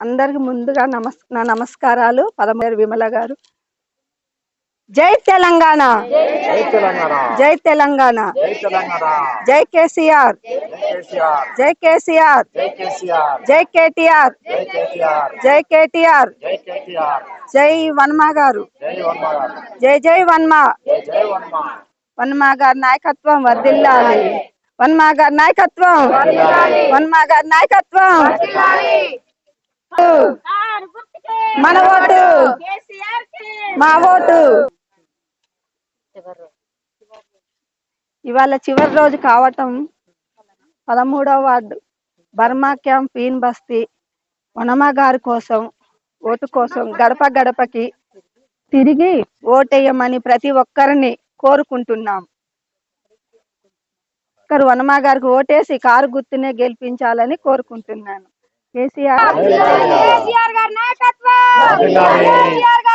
అందరికి ముందుగా నమస్ నా నమస్కారాలు. పదమూడు విమల గారు. జై తెలంగాణ. జై తెలంగాణ. జై తెలంగాణ. జై తెలంగాణ. జై కేసీఆర్. జై కేసీఆర్. జై కేటీఆర్. జై కేటీఆర్. జై వన్మ గారు. జై జై జై వన్మ. జై జై వర్మ వన్మ గారి నాయకత్వం వర్దిల్లాలి వన్మ గారి నాయకత్వం. వన్మ గారి నాయకత్వం మన ఓటు. మా ఓటు. ఇవాళ చివరి రోజు కావటం పదమూడవ వార్డు. బర్మా క్యాంప్ పీన్ బస్తీ వనమ గారి కోసం ఓటు కోసం గడప గడపకి తిరిగి ఓటేయమని ప్రతి ఒక్కరిని కోరుకుంటున్నాం. ఒక్కరు వనమ గారికి ఓటేసి కారు గుర్తునే గెలిపించాలని కోరుకుంటున్నాను. కేసీఆర్.